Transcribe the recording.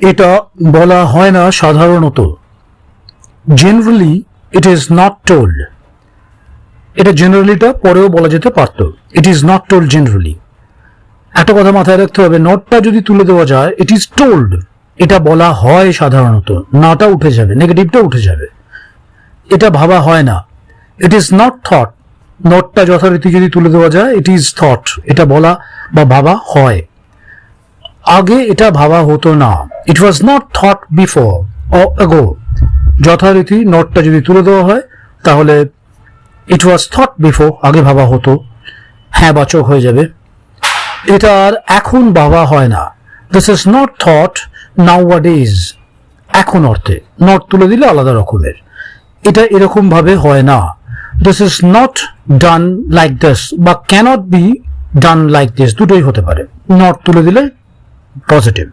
এটা বলা হয় না সাধারণত। Generally it is not told এটা জেনারেলিটা পরেও বলা যেতে পারতো। It is not told generally একটা কথা মাথায় রাখতে হবে নটটা যদি তুলে দেওয়া যায় ইট ইজ টোল্ড এটা বলা হয় সাধারণত, নাটা উঠে যাবে নেগেটিভটা উঠে যাবে। এটা ভাবা হয় না। ইট ইজ নট থট নটটা যথারীতি যদি তুলে দেওয়া যায় ইট ইজ থট এটা বলা বা ভাবা হয়। আগে এটা ভাবা হতো না। It was not thought before ago যথারীতি নটটা যদি তুলে দেওয়া হয়, তাহলে ইট ওয়াজ থট বিফোর আগে ভাবা হতো। হ্যাঁ বাচক হয়ে যাবে। এটা আর এখন ভাবা হয় না। This is not thought now what is এখন অর্থে। নট তুলে দিলে আলাদা রকমের। এটা এরকম ভাবে হয় না। This is not done like this বা cannot be done like this দুটোই হতে পারে। নট তুলে দিলে পজিটিভ